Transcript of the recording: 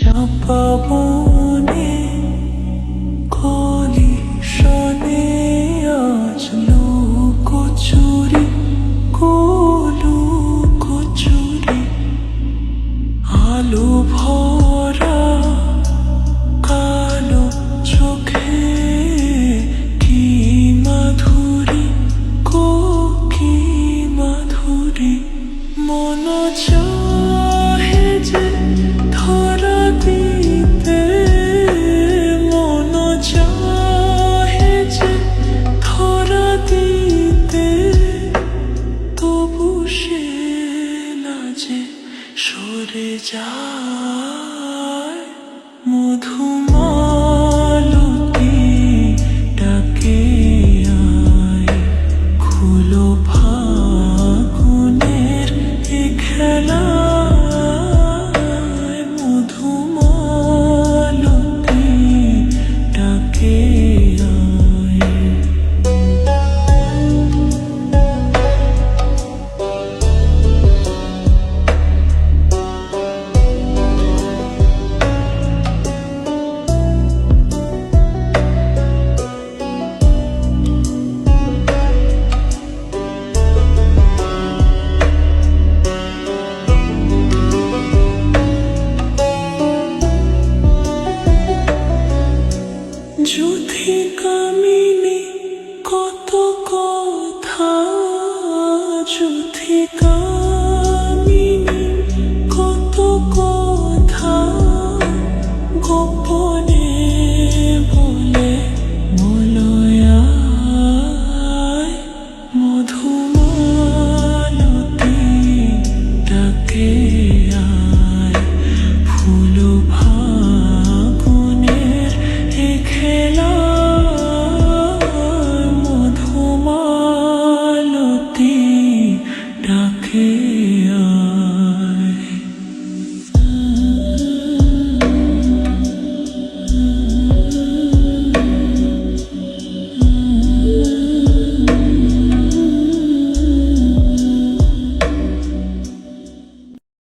চাপা বনে কলি শনে আজ লুকোচুরি কলু কচুরি আলু ভর কাছে সরে যা। call.